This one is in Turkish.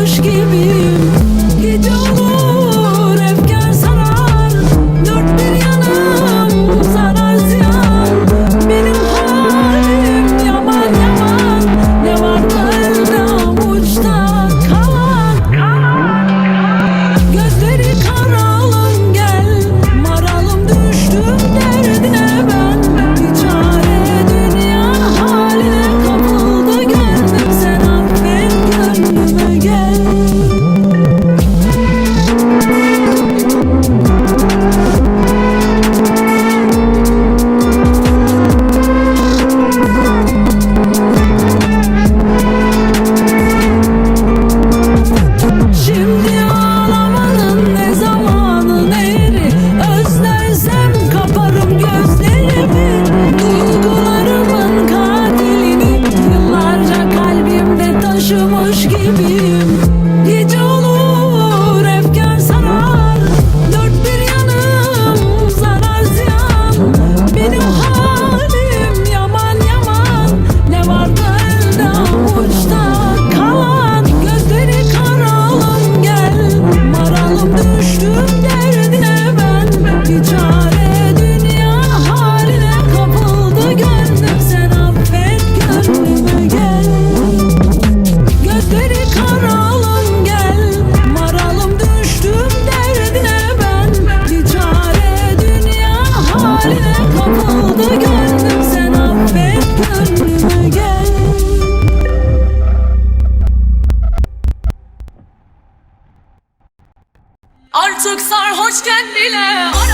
sarhoş gibiyim. Artık sarhoşken bile arama arama